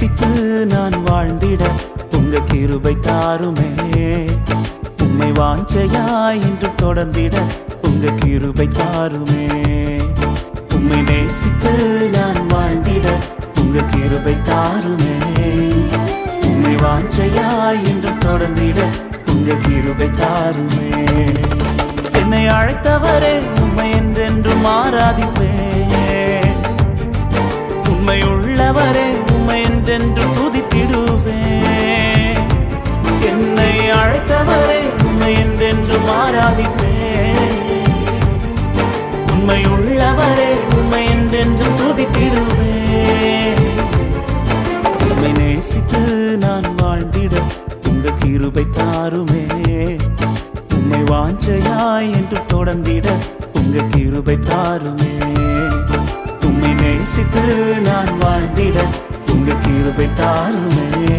நேசித்து நான் வாழ்ந்திட உங்க கிருபை தாருமே. உண்மை வாஞ்சையா இன்று தொடர்ந்திட உங்க கிருபை தாருமே. உண்மை நேசித்து நான் வாழ்ந்திட உங்க கிருபை தாருமே. உண்மை வாஞ்சையா இன்று தொடர்ந்திட உங்க கிருபை தாருமே. என்னை அழைத்தவரே உண்மை என்றென்று மாறாதிப்பே உண்மை உள்ளவரே என்று துதித்திடுவேன். என்னை அழைத்தவரே உண்மை என்றென்று மாறாதிப்பேன். உண்மை உள்ளவரே உண்மை என்றென்று துதித்திடுவேன். உண்மை நேசித்து நான் வாழ்ந்திட உங்க கிருபை தாருமே. உண்மை வாஞ்சையாய் என்று தொடர்ந்திட உங்க கிருபை தாருமே. உம்மை நேசித்து நான் வாழ்ந்திட உங்க கிருபை தாருமே.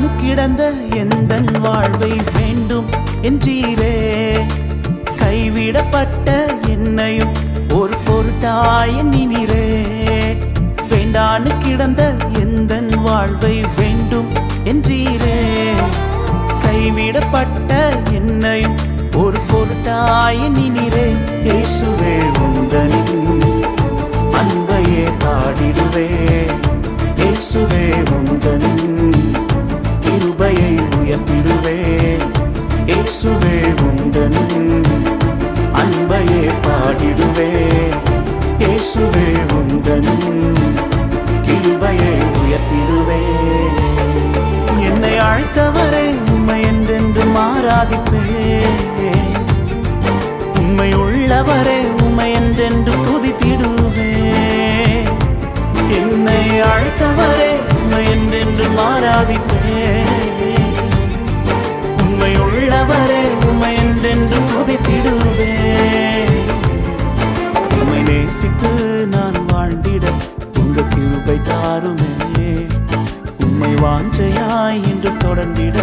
வேண்டானு கிடந்த எந்த வாழ்வை வேண்டும் என்றீரே. கைவிடப்பட்ட என்னையும் ஒரு பொருட்டாய நினிரே. வேண்டானு கிடந்த எந்த வாழ்வை வேண்டும் என்றீரே. கைவிடப்பட்ட என்னையும் ஒரு பொருட்டாய நினிரே. என்றென்று துதித்திடுவே. என்னை அழைத்தவரே உண்மை என்றென்று மாறாதிப்பே உண்மை உள்ளவரே உண்மை என்றென்று துதித்திடுவே. உண்மை நேசித்து நான் வாழ்ந்திட உங்க கிருபை தாருமே உண்மை வாஞ்சையாய் என்று தொடர்ந்திட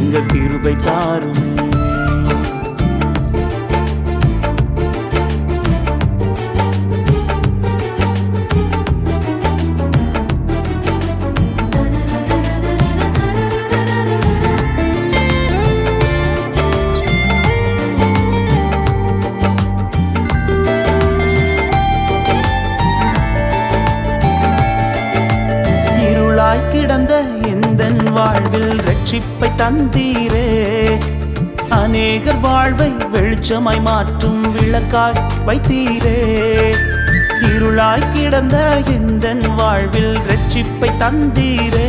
உங்க கிருபை தாருமே ரட்சிப்பை தந்தீரே. அநேகர் வாழ்வை வெளிச்சமாய் மாற்றும் விளக்காய் வைத்தீரே. இருளாய் கிடந்த இந்த வாழ்வில் ரட்சிப்பை தந்தீரே.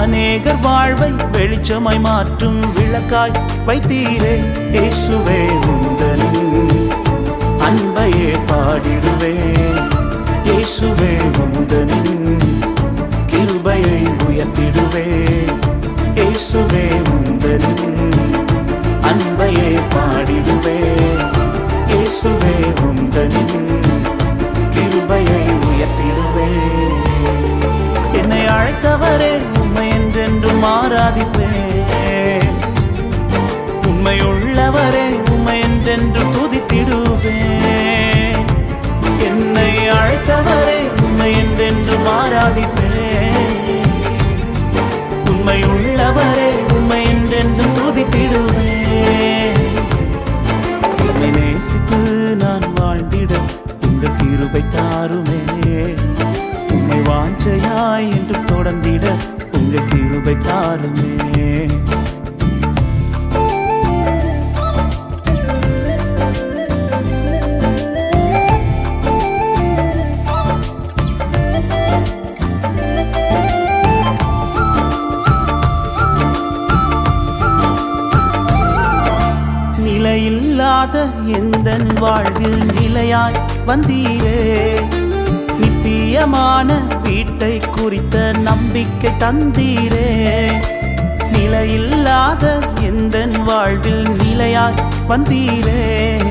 அநேகர் வாழ்வை வெளிச்சமாய் மாற்றும் விளக்காய் வைத்தீரே. இயேசுவே உந்தனின் அன்பையே பாடிடுவே. இயேசுவே உந்தனின் கிருபையை உயர்த்திடுவே. இயேசுவே உந்தனின் அன்பையே பாடிடுவே. இயேசுவே உந்தனின் கிருபையை உயர்த்திடுவே. என்னை அழைத்தவரே உண்மை என்றென்றும் ஆராதிப்பே. உண்மை உள்ளவரே உண்மை என்றென்று துதித்திடுவே. என்னை அழைத்தவரே உண்மை என்றென்று ஆராதிப்பே. வாஞ்சையாய் என்று தொடர்ந்திட உங்க கிருபை தாருமே. நிலையில்லாத எந்த வாழ்வில் நிலையாய் வந்தீரே. பிரியமான வீட்டை குறித்த நம்பிக்கை தந்தீரே. நிலையில்லாத எந்த வாழ்வில் நிலையாய் வந்தீரே.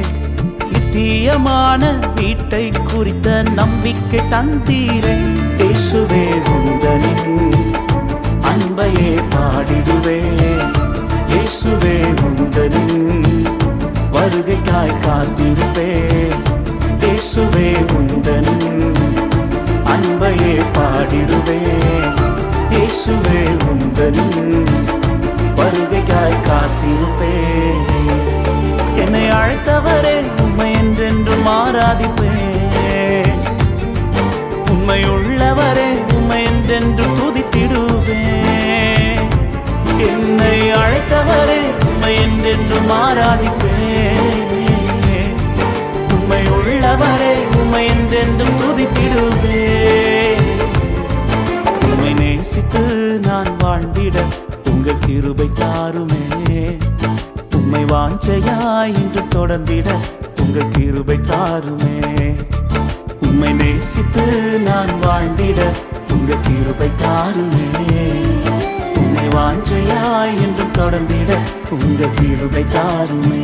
நித்தியமான வீட்டை குறித்த நம்பிக்கை தந்தீரே. இயேசுவே உந்தனின் அன்பையே பாடிடுவே. இயேசுவே உந்தனின் வருகைக்காய் காத்திருப்பே உந்தனின் வருகைக்காய் காத்திருப்பே என்னை அழைத்தவரே உண்மை என்றென்று மாறாதிப்பே உண்மை உள்ளவரே உண்மை என்றென்று துதித்திடுவே என்னை அழைத்தவரே உண்மை என்றென்று மாறாதிப்பே உண்மை உள்ளவரே உண்மை என்றென்றும் நேசித்து நான் வாழ்ந்திட உங்க கிருபை தாருமே. உம்மை வாஞ்சையாய் இன்று தொடர்ந்திட உங்க கிருபை தாருமே. உம்மை நேசித்து நான் வாழ்ந்திட உங்க கிருபை தாருமே. உம்மை வாஞ்சையாய் என்றும் தொடர்ந்திட உங்க கிருபை தாருமே.